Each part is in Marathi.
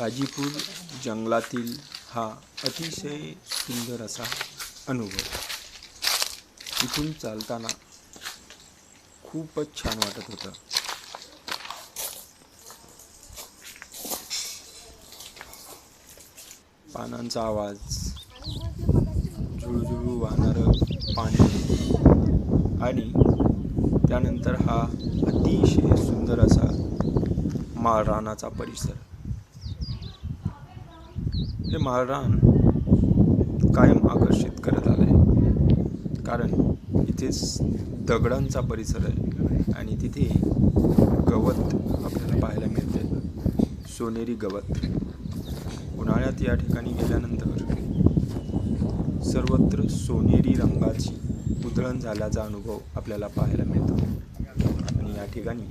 गाजीपूर जंगलातील हा अतिशय सुंदर असा अनुभव. इथून चालताना खूपच छान वाटत होतं. पानांचा आवाज झुळझुळू वाहणारं पाणी आणि त्यानंतर हा अतिशय सुंदर असा माळरानाचा परिसर. हे माळरान कायम आकर्षित करत आले. कारण इथेच दगडांचा परिसर आहे आणि तिथे गवत आपल्याला पाहायला मिळते. सोनेरी गवत. उन्हाळ्यात या ठिकाणी गेल्यानंतर सर्वत्र सोनेरी रंगाची उधळण झाल्याचा अनुभव आपल्याला पाहायला मिळतो. आणि या ठिकाणी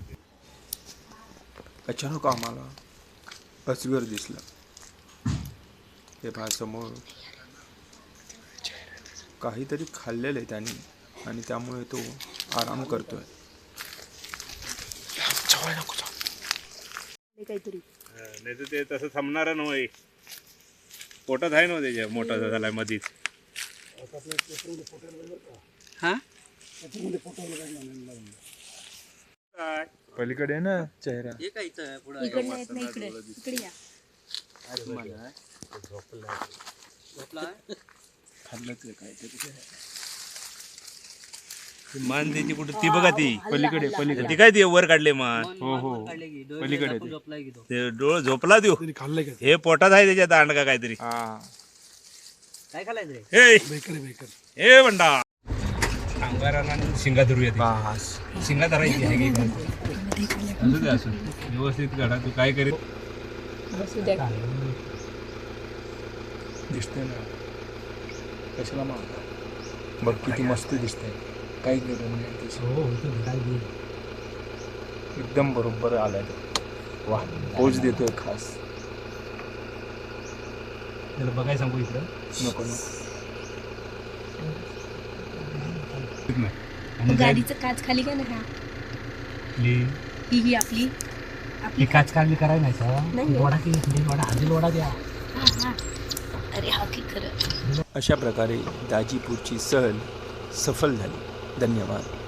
अचानक आम्हाला अजगर दिसला. हे पहा समोर काहीतरी खाल्लेलं आहे त्याने आणि त्यामुळे तो आराम करतोय. काहीतरी. नाही तर ते तसं थांबणार नव्हे. पोटात आहे ना त्याच्या मोठा झाला मधीच. हा? काय? पलीकडे ना चेहरा. इकडे येत नाही इकडे. इकडे या. मान त्याची कुठे? ती बघा ती. पलीकडे पलीकडे. ती काय ती वर काढले मान? हो हो. पलीकडे ते. ते. डोळ झोपला देऊ हे पोटात आहे त्याच्या दांड का काहीतरी. हा. काय खालायचं हे. हे अंगाराला शिंगा धरूया ती. बास. शिंगा धरायची आहे की काय? असू दे असू दे. व्यवस्थित काढा तू काय करीत? दिसते ना. कशाला माग बघ किती मस्त दिसते काही गरज नाही. एकदम बरोबर आलाय तो. वा पोच देतोय खास. त्याला बघाय सांगू इकडं. नको नको? गाडीचं काच खाली काय ना हा आपली- ही आपली. आपली काच काढली करायला नाही सर नाही. वडा थोडी वडा आधी वडा द्या. हा, हा. अरे हा की खरं. अशा प्रकारे दाजीपूरची सहल सफल झाली. धन्यवाद.